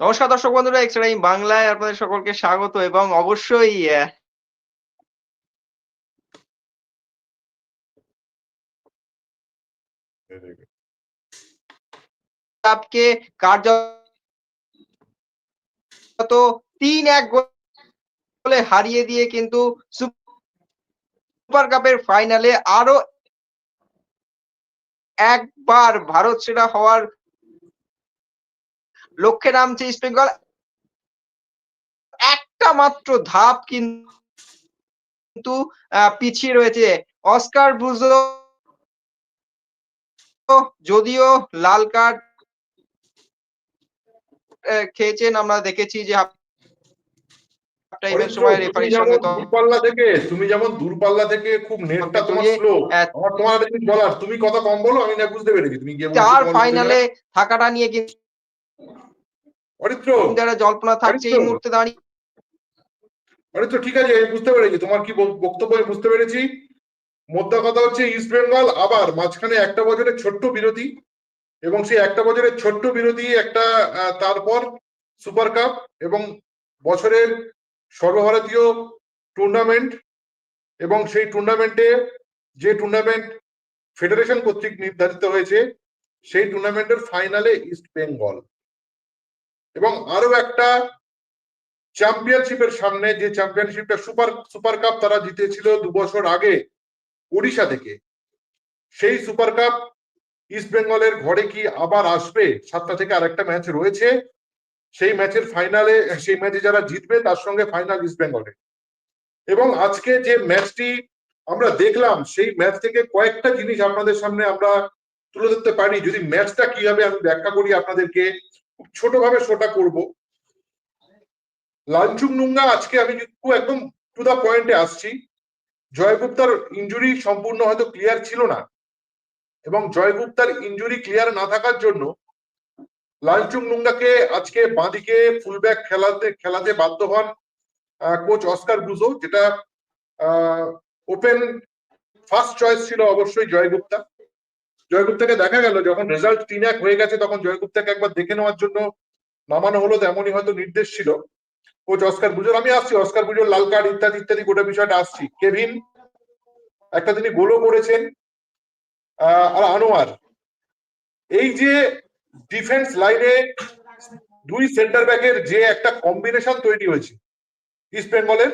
নমস্কার দর্শক বন্ধুরা এক্সট্রা টাইম বাংলায় আপনাদের সকলকে স্বাগত এবং অবশ্যই আপকে কার্যত তিন এক গোলে হারিয়ে দিয়ে কিন্তু সুপার কাপের ফাইনালে আরও একবার ভারত সেরা হওয়ার লক্ষ্যে নামছে ইস্ট বেঙ্গল। একটা মাত্র ধাপ কিন্তু পিছিয়ে রয়েছে। অস্কার ব্রুজো যদিও লাল কার্ড খেয়েছেন, আমরা দেখেছি যে টাইমের সময় তুমি রেফারির যেমন সঙ্গে তো দূরপাল্লা থেকে তুমি যেমন দূরপাল্লা থেকে খুব নেটটা তোমার স্লো আমার তোমার বলার তুমি কথা কম বলো আমি না বুঝতে পেরেছি তুমি গিয়ে চার ফাইনালে থাকাটা নিয়ে কিন্তু অরিত্র! যারা জল্পনা থাকছে এই মুহূর্তে দাঁড়িয়ে অরিত্র ঠিক আছে আমি বুঝতে পেরেছি তোমার কি বক- বক্তব্য আমি বুঝতে পেরেছি। মোদ্দা কথা হচ্ছে ইস্ট বেঙ্গল আবার মাঝখানে একটা বছরের ছোট্ট বিরতি এবং সেই একটা বছরের ছোট্ট বিরতি একটা তারপর সুপার কাপ এবং বছরের সর্বভারতীয় টুর্নামেন্ট এবং সেই টুর্নামেন্টে যে টুর্নামেন্ট ফেডারেশন কর্তৃক নির্ধারিত হয়েছে, সেই টুর্নামেন্টের ফাইনালে ইস্ট বেঙ্গল এবং আরও একটা চ্যাম্পিয়নশিপের সামনে যে চ্যাম্পিয়নশিপটা সুপার সুপার কাপ তারা জিতেছিল দু বছর আগে ওড়িশা থেকে, সেই সুপার কাপ ইস্ট বেঙ্গলের ঘরে কি আবার আসবে? সাতটা থেকে আরেকটা ম্যাচ রয়েছে। সেই ম্যাচের ফাইনালে, সেই ম্যাচে যারা জিতবে, তার সঙ্গে ফাইনাল ইস্ট বেঙ্গলে এবং আজকে যে ম্যাচটি আমরা দেখলাম, সেই ম্যাচ থেকে কয়েকটা জিনিস আপনাদের সামনে আমরা তুলে ধরতে পারি। যদি ম্যাচটা কি হবে আমি ব্যাখ্যা করি আপনাদেরকে, খুব ছোটভাবে শোটা করব। লালচুং নুঙ্গা, আজকে আমি একদম টু দা পয়েন্টে আসছি। জয়গুপ্তার ইঞ্জুরি সম্পূর্ণ হয়তো ক্লিয়ার ছিল না। এবং জয়গুপ্তার ইঞ্জুরি ক্লিয়ার না থাকার জন্য লালচুং নুঙ্গাকে আজকে বাঁদিকে ফুলব্যাক খেলাতে খেলাতে বাধ্য হন কোচ অস্কার ব্রুজো, যেটা ওপেন ফার্স্ট চয়েস ছিল অবশ্যই জয়গুপ্তা। জয়গুপ্তাকে দেখা গেল, যখন রেজাল্ট তিন এক হয়ে গেছে, তখন জয়গুপ্তাকে একবার দেখে নেওয়ার জন্য নামানো হলো, তেমনই হয়তো নির্দেশ ছিল। কোচ অস্কার বুজোর আমি আসছি, অস্কার বুজোর লাল কার্ড ইত্যাদি ইত্যাদি, গোটা বিষয়টা আসছি। কেভিন, একটা তিনি গোলও করেছেন আর আনোয়ার। এই যে ডিফেন্স লাইনে দুই সেন্টার ব্যাকের যে একটা কম্বিনেশন তৈরি হয়েছে, ইস্ট বেঙ্গলের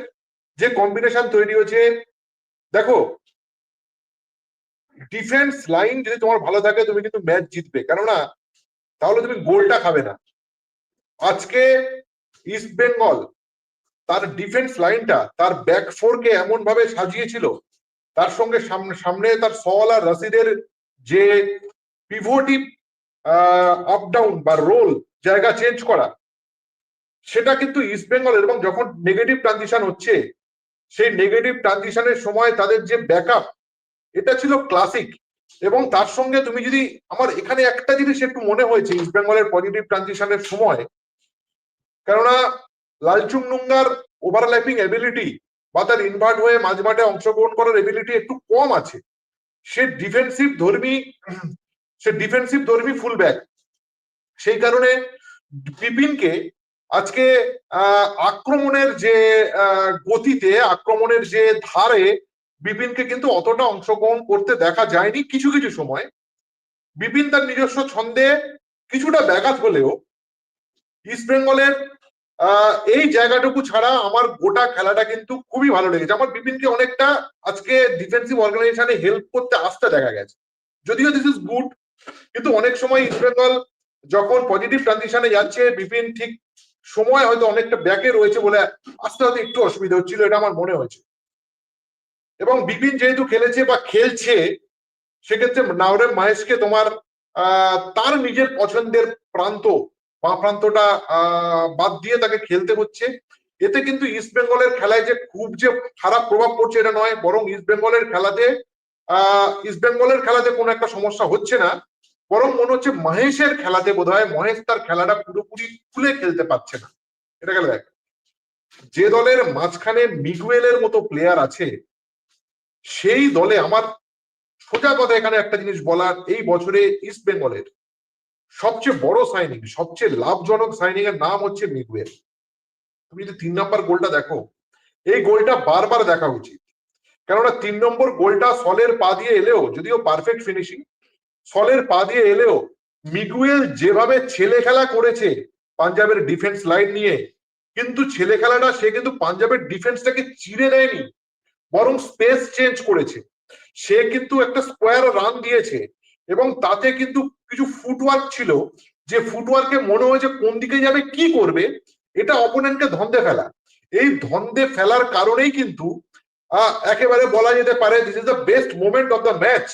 যে কম্বিনেশন তৈরি হয়েছে, দেখো, ডিফেন্স লাইন যদি তোমার ভালো থাকে, তুমি কিন্তু ম্যাচ জিতবে। কেননা, তাহলে তুমি গোলটা খাবে না। আজকে ইস্ট বেঙ্গল তার ডিফেন্স লাইনটা, তার ব্যাক ফোরকে এমন ভাবে সাজিয়েছিল, তার সঙ্গে সামনে সামনে তার সওয়াল আর রাশিদের যে পিভোটিভ আপ ডাউন বা রোল জায়গা চেঞ্জ করা, সেটা কিন্তু ইস্ট বেঙ্গল এবং যখন নেগেটিভ ট্রানজিশন হচ্ছে, সেই নেগেটিভ ট্রানজিশনের সময় তাদের যে ব্যাকআপ এটা ছিল ক্লাসিক এবং তার সঙ্গে তুমি যদি আমার এখানে একটা জিনিস একটু মনে হয়েছে ইস্ট বেঙ্গলের পজিটিভ ট্রানজিশনের সময়, কেননা লালচুং নুঙ্গার ওভারল্যাপিং এবিলিটি বা তার ইনভার্ট হয়ে মাঝ মাঠে অংশগ্রহণ করার এবিলিটি একটু কম আছে। সে ডিফেন্সিভ ধর্মী সে ডিফেন্সিভ ধর্মী ফুলব্যাক সেই কারণে বিপিনকে আজকে আক্রমণের যে গতিতে, আক্রমণের যে ধারে বিপিনকে কিন্তু অতটা অংশগ্রহণ করতে দেখা যায়নি কিছু কিছু সময়। বিপিন তার নিজস্ব ছন্দে কিছুটা ব্যাঘাত হলেও ইস্ট বেঙ্গলের এই জায়গাটুকু ছাড়া আমার গোটা খেলাটা কিন্তু খুবই ভালো লেগেছে। আমার বিপিনকে অনেকটা আজকে ডিফেন্সিভ অর্গানাইজেশনে হেল্প করতে আসতে দেখা গেছে। যদিও দিস ইজ গুড কিন্তু অনেক সময় ইস্ট বেঙ্গল যখন পজিটিভ ট্রানজিশনে যাচ্ছে, বিপিন ঠিক সময় হয়তো অনেকটা ব্যাকে রয়েছে বলে আসতে হয়তো একটু অসুবিধা হচ্ছিল, এটা আমার মনে হয়েছে। এবং বিপিন যেহেতু খেলেছে বা খেলছে, সেক্ষেত্রে নাওরেম মাহেশকে তোমার তার নিজের পছন্দের প্রান্ত বা প্রান্তটা বাদ দিয়ে তাকে খেলতে হচ্ছে। এতে কিন্তু ইস্ট বেঙ্গলের খেলায় যে খুব যে খারাপ প্রভাব পড়ছে এটা নয়, বরং ইস্ট বেঙ্গলের খেলাতে, আহ ইস্ট বেঙ্গলের খেলাতে কোনো একটা সমস্যা হচ্ছে না। বরং মনে হচ্ছে মহেশের খেলাতে বোধ হয় মহেশ তার খেলাটা পুরোপুরি খুলে খেলতে পারছে না। এটা গেল দেখ যে দলের মাঝখানে মিগুয়েলের মতো প্লেয়ার আছে, সেই দলে আমার সোজা কথা এখানে একটা জিনিস বলার, এই বছরে ইস্ট বেঙ্গলের সবচেয়ে বড় সাইনিং সবচেয়ে লাভজনক সাইনিং এর নাম হচ্ছে মিগুয়েল। তুমি যদি তিন নম্বর গোলটা দেখো, এই গোলটা বারবার দেখা উচিত। কেননা তিন নম্বর গোলটা সলের পা দিয়ে এলেও, যদিও পারফেক্ট ফিনিশিং সলের পা দিয়ে এলেও মিগুয়েল যেভাবে ছেলে খেলা করেছে পাঞ্জাবের ডিফেন্স লাইন নিয়ে, কিন্তু ছেলে খেলাটা সে কিন্তু পাঞ্জাবের ডিফেন্সটাকে চিরে নেয়নি, বরং স্পেস চেঞ্জ করেছে। সে কিন্তু একটা স্কোয়ার রান দিয়েছে এবং তাতে কিন্তু কিছু ফুটওয়ার্ক ছিল, যে ফুটওয়ার্কে মনে হয়েছে কোন দিকে যাবে, কি করবে, এটা অপোনেন্টকে ধন্দে ফেলা। এই ধন্দে ফেলার কারণেই কিন্তু একেবারে বলা যেতে পারে this is the best moment of the match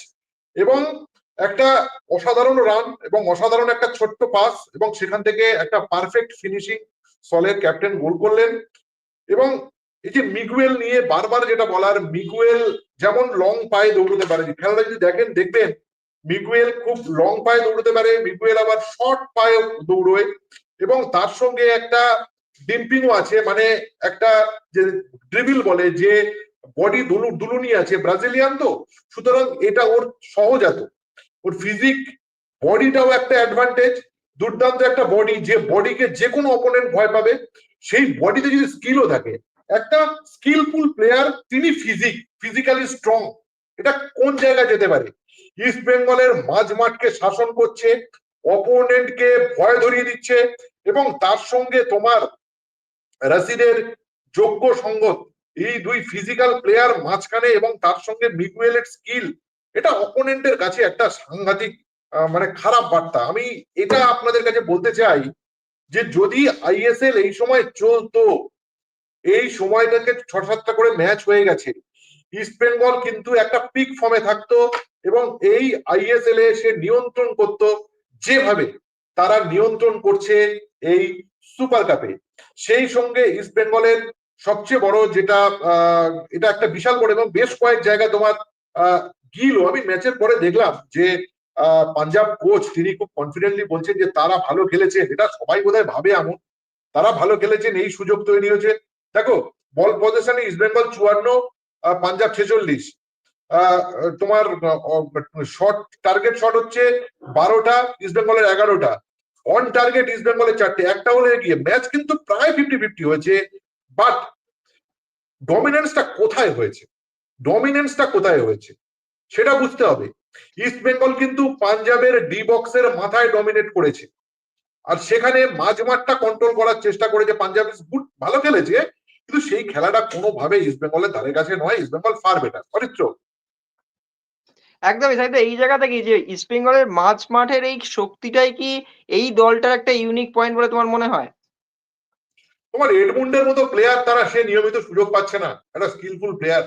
এবং একটা অসাধারণ রান এবং অসাধারণ একটা ছোট্ট পাস এবং সেখান থেকে একটা পারফেক্ট ফিনিশিং সলের ক্যাপ্টেন গোল করলেন। এবং এই যে মিগুয়েল নিয়ে বারবার যেটা বলার, মিগুয়েল যেমন লং পায়ে দৌড়তে পারে। খেলাটা যদি দেখেন, দেখবেন, মিগুয়েল খুব লং পায়ে দৌড়তে পারে, মিগুয়েল আবার শর্ট পায়ে দৌড়োয় এবং তার সঙ্গে একটা ডিম্পিংও আছে মানে একটা যে ড্রিবিল বলে, যে বডি দুলু, দুলুনি আছে। ব্রাজিলিয়ান তো? সুতরাং এটা ওর সহজাত। ওর ফিজিক বডিটাও একটা অ্যাডভান্টেজ দুর্দান্ত একটা বডি যে বডিকে যে কোনো অপোনেন্ট ভয় পাবে, সেই বডিতে যদি স্কিলও থাকে, একটা স্কিলফুল প্লেয়ার তিনি ফিজিক ফিজিক্যালি স্ট্রং এটা কোন জায়গায় যেতে পারে? ইস্ট বেঙ্গলের মাঝ মাঠকে শাসন করছে অপোনেন্টকে ভয় ধরিয়ে দিচ্ছে, এবং তার সঙ্গে তোমার রাশিদের যোগ্য সঙ্গত, এই দুই ফিজিক্যাল প্লেয়ার মাঝখানে এবং তার সঙ্গে মিগুয়েলের স্কিল এটা অপোনেন্টের কাছে একটা সাংঘাতিক মানে খারাপ বার্তা। আমি এটা আপনাদের কাছে বলতে চাই যে যদি আইএসএল এই সময় চলতো, এই সময়টাকে ছ সাতটা করে ম্যাচ হয়ে গেছে ইস্ট বেঙ্গল কিন্তু একটা পিক ফর্মে থাকতো এবং এই আইএসএল এ সে নিয়ন্ত্রণ করত যেভাবে তারা নিয়ন্ত্রণ করছে এই সুপার কাপে সেই সঙ্গে ইস্ট বেঙ্গলের সবচেয়ে বড় যেটা এটা একটা বিশাল বড় এবং বেশ কয়েক জায়গায় তোমার গিলও আমি ম্যাচের পরে দেখলাম যে পাঞ্জাব কোচ তিনি খুব কনফিডেন্টলি বলছেন যে, তারা ভালো খেলেছে। এটা সবাই বোধহয় ভাবে এমন। তারা ভালো খেলেছেন, এই সুযোগ তৈরি হয়েছে। দেখো, বল পজিশনে ইস্ট বেঙ্গল চুয়ান্ন পাঞ্জাব ছেচল্লিশ। তোমার শর্ট টার্গেট শট হচ্ছে বারোটা ইস্ট বেঙ্গলের এগারোটা। অন টার্গেট ইস্ট বেঙ্গলের চারটে। একটা হলে গিয়ে ম্যাচ কিন্তু প্রায় ফিফটি ফিফটি হয়েছে বাট ডমিনেন্সটা কোথায় হয়েছে? ডমিনেন্সটা কোথায় হয়েছে? সেটা বুঝতে হবে। ইস্ট বেঙ্গল কিন্তু পাঞ্জাবের ডি বক্সের মাথায় ডমিনেট করেছে। আর সেখানে মাঝ মাঠটা কন্ট্রোল করার চেষ্টা করেছে পাঞ্জাব গুড ভালো খেলেছে কিন্তু সেই খেলাটা কোনোভাবে ইস্ট বেঙ্গলের ধারে কাছে নয় East Bengal far better Aritra. একদমই তো এই জায়গা থেকে যে ইস্ট বেঙ্গলের মাঝ মাঠের এই শক্তিটাই কি এই দলটার একটা ইউনিক পয়েন্ট বলে তোমার মনে হয়? তোমার এডমুন্ডের মতো প্লেয়ার তারা সে নিয়মিত সুযোগ পাচ্ছে না একটা স্কিলফুল প্লেয়ার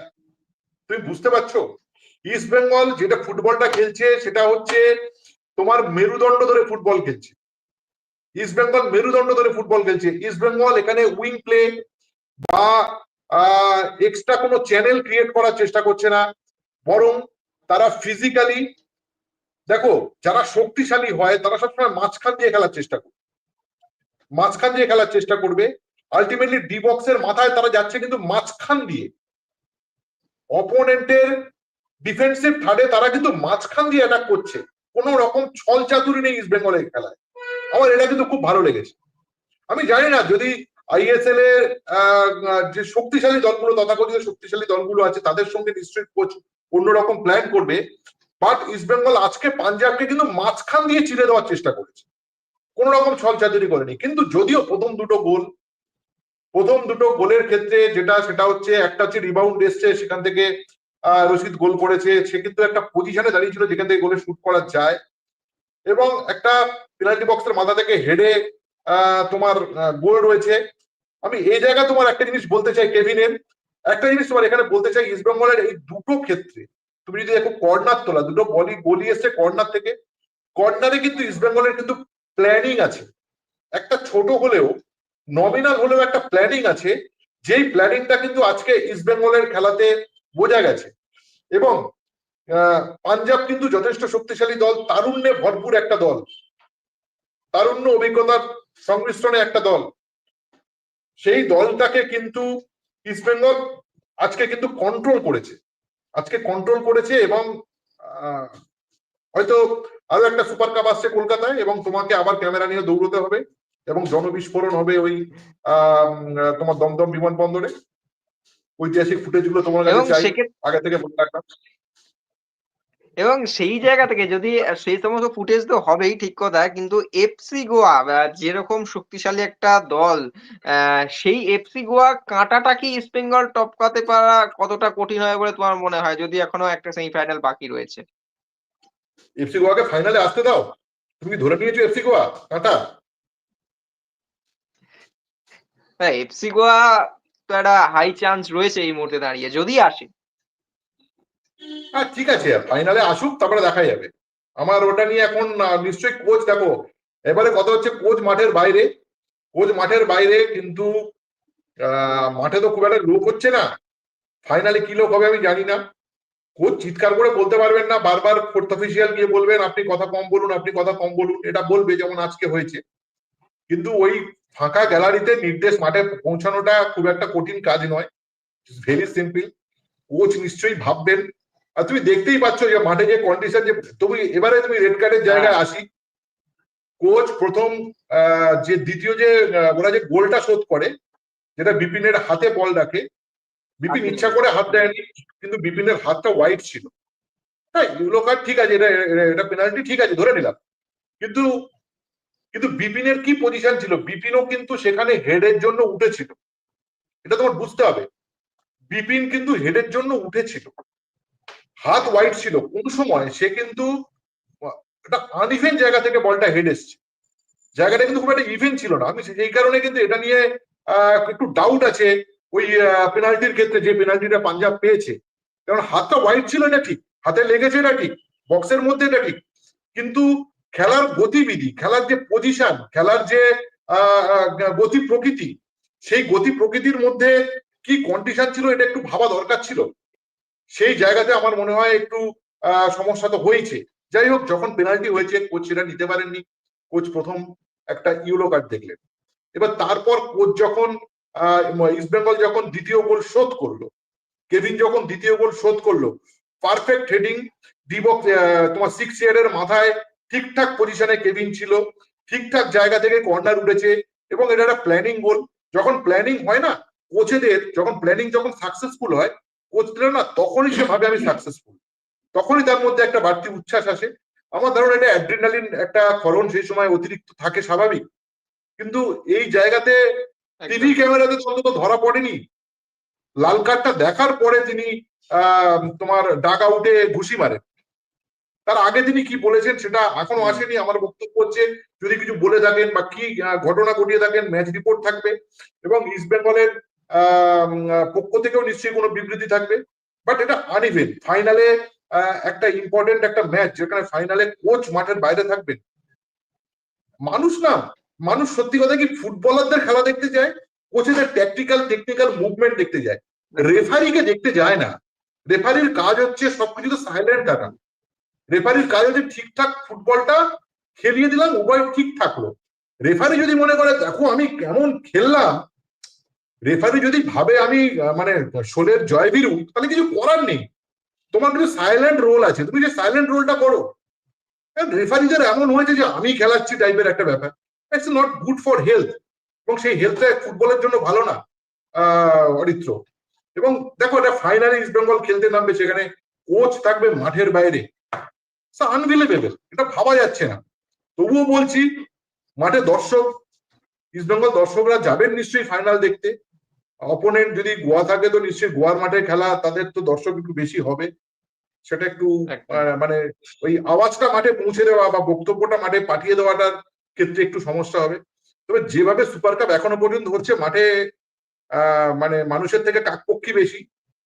তুমি বুঝতে পারছ? ইস্ট বেঙ্গল যেটা ফুটবলটা খেলছে, সেটা হচ্ছে তোমার মেরুদণ্ড ধরে ফুটবল খেলছে। ইস্ট বেঙ্গল মেরুদণ্ড ধরে ফুটবল খেলছে। ইস্ট বেঙ্গল এখানে উইং প্লে বা এক্সট্রা কোনো চ্যানেল ক্রিয়েট করার চেষ্টা করছে না। বরং তারা ফিজিক্যালি দেখো, যারা শক্তিশালী হয়, তারা সবসময় মাঝখান দিয়ে খেলার চেষ্টা করবে। মাঝখান দিয়ে খেলার চেষ্টা করবে। আলটিমেটলি ডি বক্সের মাথায় তারা যাচ্ছে কিন্তু মাঝখান দিয়ে। অপোনেন্টের ডিফেন্সিভ থার্ডে তারা কিন্তু মাঝখান দিয়ে অ্যাটাক করছে। কোন রকম ছল চাতুরি নেই ইস্ট বেঙ্গলের খেলায়। আমার এটা কিন্তু খুব ভালো লেগেছে। আমি জানি না, যদি আইএসএল এর যে শক্তিশালী দলগুলো, তথাকথিত শক্তিশালী দলগুলো আছে, তাদের সঙ্গে নিশ্চয়ই কোচ অন্যরকম প্ল্যান করবে। বাট ইস্ট বেঙ্গল আজকে পাঞ্জাবকে কিন্তু মাঝখান দিয়ে চিরে দেওয়ার চেষ্টা করেছে। কোন রকম ছল চাতুরি করেনি। কিন্তু যদিও প্রথম দুটো গোল প্রথম দুটো গোলের ক্ষেত্রে যেটা, সেটা হচ্ছে একটা হচ্ছে রিবাউন্ড এসছে, সেখান থেকে রশিদ গোল করেছে। সে কিন্তু একটা পজিশনে দাঁড়িয়ে ছিল যেখান থেকে গোলে শুট করা যায়। এবং একটা পেনাল্টি বক্সের মাথা থেকে হেডে তোমার গোল রয়েছে। আমি এই জায়গায় তোমার একটা জিনিস বলতে চাই কেভিনের একটা জিনিস তোমার এখানে বলতে চাই ইস্ট বেঙ্গলের এই দুটো ক্ষেত্রে। তুমি যদি দেখো কর্নার তোলা, দুটো বলি গলি এসছে কর্নার থেকে। কর্নারে কিন্তু ইস্ট বেঙ্গলের কিন্তু প্ল্যানিং আছে। একটা ছোট হলেও নমিনাল হলেও একটা প্ল্যানিং আছে। যেই প্ল্যানিংটা কিন্তু আজকে ইস্ট বেঙ্গলের খেলাতে বোঝা গেছে। এবং পাঞ্জাব কিন্তু যথেষ্ট শক্তিশালী দল, তারুণ্যে ভরপুর একটা দল। তারুণ্য অভিজ্ঞতার সংমিশ্রণে একটা দল। সেই দলটাকে কিন্তু ইস্ট বেঙ্গল আজকে কিন্তু কন্ট্রোল করেছে। আজকে কন্ট্রোল করেছে এবং হয়তো আরও একটা সুপার কাপ আসছে কলকাতায় এবং তোমাকে আবার ক্যামেরা নিয়ে দৌড়তে হবে। এবং জনবিস্ফোরণ হবে ওই তোমার দমদম বিমানবন্দরে। ঐতিহাসিক ফুটেজগুলো তোমার এবং কাছে চাই আগে থেকে বলে রাখলাম। এবং সেই জায়গা থেকে যদি সেই সমস্ত ফুটেজ তো হবেই ঠিক কথা কিন্তু এফসি গোয়া যেরকম শক্তিশালী একটা দল সেই এফসি গোয়া কাঁটাটা কি ইস্ট বেঙ্গল টপকাতে পারা কতটা কঠিন হবে বলে তোমার মনে হয় যদি এখনও একটা সেমিফাইনাল বাকি রয়েছে? এফসি গোয়াকে ফাইনালে আসতে দাও। তুমি ধরে নিয়েছো এফসি গোয়া? কাঁটা? হ্যাঁ এফসি গোয়া তো একটা হাই চান্স রয়েছে এই মুহূর্তে দাঁড়িয়ে, যদি আসে। হ্যাঁ ঠিক আছে ফাইনালে আসুক, তারপরে দেখা যাবে। আমার ওটা নিয়ে এখন নিশ্চয়ই কোচ দেখো, এবারে কথা হচ্ছে কোচ মাঠের বাইরে। কোচ মাঠের বাইরে কিন্তু মাঠে তো খুব একটা লোক হচ্ছে না। ফাইনালে কি লোক হবে আমি জানি না। কোচ চিৎকার করে বলতে পারবেন না, বারবার ফোর্থ অফিসিয়াল গিয়ে বলবেন, আপনি কথা কম বলুন, আপনি কথা কম বলুন, এটা বলবে যেমন আজকে হয়েছে। কিন্তু ওই ফাঁকা গ্যালারিতে নির্দেশ মাঠে পৌঁছানোটা খুব একটা কঠিন কাজ নয়। ভেরি সিম্পল কোচ নিশ্চয়ই ভাববেন। আর তুমি দেখতেই পাচ্ছ যে মাঠে যে কন্ডিশন যে তুমি এবারে তুমি রেড কার্ডের জায়গায় আসি। কোচ প্রথম যে দ্বিতীয় যে ওরা যে গোলটা শোধ করে যেটা বিপিনের হাতে বল রাখে। বিপিন ইচ্ছা করে হাত দেয়নি কিন্তু বিপিনের হাতটা হোয়াইট ছিল। হ্যাঁ ইউলো কার্ড ঠিক আছে এটা- এটা পেনাল্টি ঠিক আছে ধরে নিলাম। কিন্তু কিন্তু বিপিনের কি পজিশন ছিল? বিপিনও কিন্তু সেখানে হেডের জন্য উঠেছিল। এটা তোমার বুঝতে হবে। বিপিন কিন্তু হেডের জন্য উঠেছিল। হাত হোয়াইট ছিল। কোন সময় সে কিন্তু একটা আনইভেন জায়গা থেকে বলটা হেড এসছে। জায়গাটা কিন্তু খুব একটা ইভেন ছিল না। আমি সেই কারণে কিন্তু এটা নিয়ে একটু ডাউট আছে। ওই পেনাল্টির ক্ষেত্রে যে পেনাল্টিটা পাঞ্জাব পেয়েছে। কারণ হাতটা হোয়াইট ছিল এটা ঠিক। হাতে লেগেছে এটা ঠিক। বক্সের মধ্যে এটা ঠিক। কিন্তু খেলার গতিবিধি খেলার যে পজিশন খেলার যে আহ, আহ, গতি প্রকৃতি সেই গতি প্রকৃতির মধ্যে কি কন্ডিশন ছিল এটা একটু ভাবা দরকার ছিল। সেই জায়গাতে আমার মনে হয় একটু আহ, সমস্যা তো হয়েছে। যাই হোক যখন পেনাল্টি হয়েছে কোচ সেটা নিতে পারেননি। কোচ প্রথম একটা ইউলো কার্ড দেখলেন। এবার তারপর কোচ যখন ইস্ট বেঙ্গল যখন দ্বিতীয় গোল শোধ করল কেভিন যখন দ্বিতীয় গোল শোধ করল পারফেক্ট হেডিং ডিবক তোমার সিক্স ইয়ারের মাথায় ঠিকঠাক পজিশনে কেবিন ছিল ঠিকঠাক জায়গা থেকে কর্নার উঠেছে এবং এটা একটা প্ল্যানিং গোল যখন প্ল্যানিং হয় না কোচেদের যখন প্ল্যানিং যখন সাকসেসফুল হয় কোচরা না তখনই সে ভাবে আমি সাকসেসফুল তখনই তার মধ্যে একটা বাড়তি উচ্ছ্বাস আসে। আমার ধরুন এটা অ্যাড্রিনালিন একটা ক্ষরণ সেই সময় অতিরিক্ত থাকে স্বাভাবিক। কিন্তু এই জায়গাতে টিভি ক্যামেরাতে অন্তত ধরা পড়েনি। লাল কার্ডটা দেখার পরে তিনি আহ, তোমার ডাক আউটে ঘুষি মারেন। তার আগে তিনি কি বলেছেন সেটা এখনও আসেনি আমার বক্তব্য হচ্ছে যদি কিছু বলে থাকেন বা কি ঘটনা ঘটিয়ে থাকেন ম্যাচ রিপোর্ট থাকবে এবং ইস্ট বেঙ্গলের আহ, পক্ষ থেকেও নিশ্চয়ই কোনো বিবৃতি থাকবে। বাট এটা আনইভেন ফাইনালে একটা ইম্পর্টেন্ট একটা ম্যাচ যেখানে ফাইনালে কোচ মাঠের বাইরে থাকবেন। মানুষ না মানুষ সত্যি কথা কি ফুটবলারদের খেলা দেখতে যায় কোচেদের ট্যাকটিক্যাল টেকনিক্যাল মুভমেন্ট দেখতে যায়। রেফারিকে দেখতে যায় না। রেফারির কাজ হচ্ছে সবকিছু তো সাইলেন্ট থাকা। রেফারির কাজ হচ্ছে ঠিকঠাক ফুটবলটা খেলিয়ে দিলাম, উভয় ঠিক থাকল। রেফারি যদি মনে করে, দেখো, আমি কেমন খেললাম। রেফারি যদি ভাবে আমি মানে শোলের জয়বীরু তাহলে কিছু করার নেই। তোমার কিছু সাইলেন্ট রোল আছে। তুমি যে সাইলেন্ট রোলটা করো। রেফারিদের এমন হয়েছে যে, আমি খেলাচ্ছি টাইপের একটা ব্যাপার it's not good for health এবং সেই হেলথটা ফুটবলের জন্য ভালো না অরিত্র। এবং দেখো, এটা ফাইনালে ইস্ট বেঙ্গল খেলতে নামবে সেখানে। কোচ থাকবে মাঠের বাইরে। আনবিলিভেবল এটা ভাবা যাচ্ছে না। তবুও বলছি মাঠে দর্শক ইস্ট বেঙ্গল দর্শকরা যাবেন নিশ্চয়ই ফাইনাল দেখতে। অপোনেন্ট যদি গোয়া থাকে তো নিশ্চয়ই গোয়ার মাঠে খেলা তাদের তো দর্শক একটু বেশি হবে। সেটা একটু মানে ওই আওয়াজটা মাঠে পৌঁছে দেওয়া বা বক্তব্যটা মাঠে পাঠিয়ে দেওয়াটার ক্ষেত্রে একটু সমস্যা হবে। তবে যেভাবে সুপার কাপ এখনও পর্যন্ত হচ্ছে মাঠে আহ, মানে মানুষের থেকে কাকপক্ষী বেশি।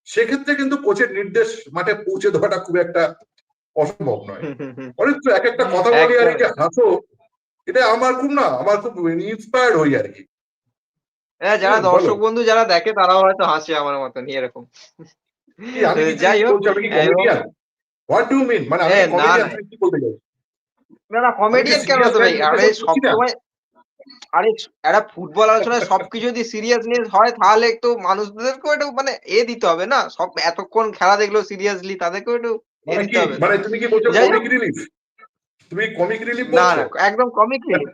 সেক্ষেত্রে কিন্তু কোচের নির্দেশ মাঠে পৌঁছে দেওয়াটা খুব একটা অসম্ভব নয়। অনেক তো এক একটা কথা বলি আর কি হাসো এটা আমার খুব না আমার খুব ইন্সপায়ার্ড হই আর কি হ্যাঁ যারা দর্শক বন্ধু যারা দেখে তারাও হয়তো হাসে আমার মতন এরকম। যাই হোক হোয়াট ডু মিন মানে আমি এ, না, কমেডিয়ান না। কি বলতে চাই না না কমেডিয়ান কেন তো ভাই আরে সবসময় আরে একটা ফুটবল আলোচনায় সবকিছু যদি সিরিয়াসনেস হয় তাহলে একটু মানুষদেরকেও একটু মানে এ দিতে হবে না? সব এতক্ষণ খেলা দেখল সিরিয়াসলি তাদেরকেও একটু মানে মানে তুমি কি বলছো যাই হোক। কমিক রিলিফ তুমি কমিক রিলিফ না না একদম কমিক রিলিফ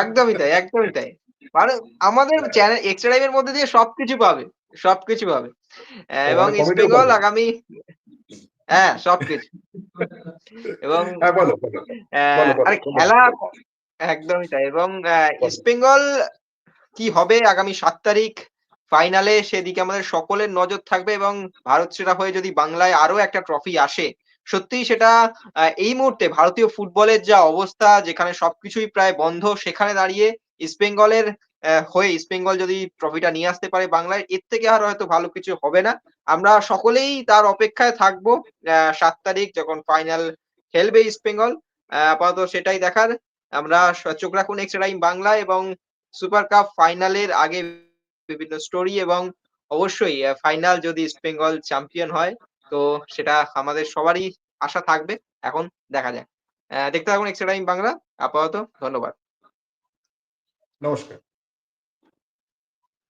একদমই তাই একদমই তাই। মানে আমাদের চ্যানেল এক্সট্রা টাইমের মধ্যে দিয়ে সবকিছু পাবে সবকিছু পাবে। এবং মানে ইস্ট বেঙ্গল আগামী হ্যাঁ সবকিছু। এবং হ্যাঁ আরে। খেলা একদমই তাই। এবং। ইস্ট বেঙ্গল কি হবে আগামী সাত তারিখ? ফাইনালে সেদিকে আমাদের সকলের নজর থাকবে এবং ভারত সেরা হয়ে যদি বাংলায় আরও একটা ট্রফি আসে সত্যিই সেটা এই মুহূর্তে ভারতীয় ফুটবলের যা অবস্থা যেখানে সবকিছুই প্রায় বন্ধ সেখানে দাঁড়িয়ে ইস্ট বেঙ্গলের আহ, হয়ে ইস্ট বেঙ্গল যদি ট্রফিটা নিয়ে আসতে পারে বাংলায় এর থেকে আর হয়তো ভালো কিছু হবে না। আমরা সকলেই তার অপেক্ষায় থাকব সাত তারিখ যখন ফাইনাল খেলবে ইস্ট বেঙ্গল। আহ, আপাতত সেটাই দেখার। আমরা চোখ রাখুন এক্সট্রা টাইম বাংলা এবং সুপার কাপ ফাইনালের আগে বিভিন্ন স্টোরি এবং অবশ্যই ফাইনাল যদি ইস্ট বেঙ্গল চ্যাম্পিয়ন হয় তো সেটা আমাদের সবারই আশা থাকবে। এখন দেখা যাক। দেখতে থাকুন এক্সট্রা টাইম বাংলা আপাতত ধন্যবাদ। নমস্কার।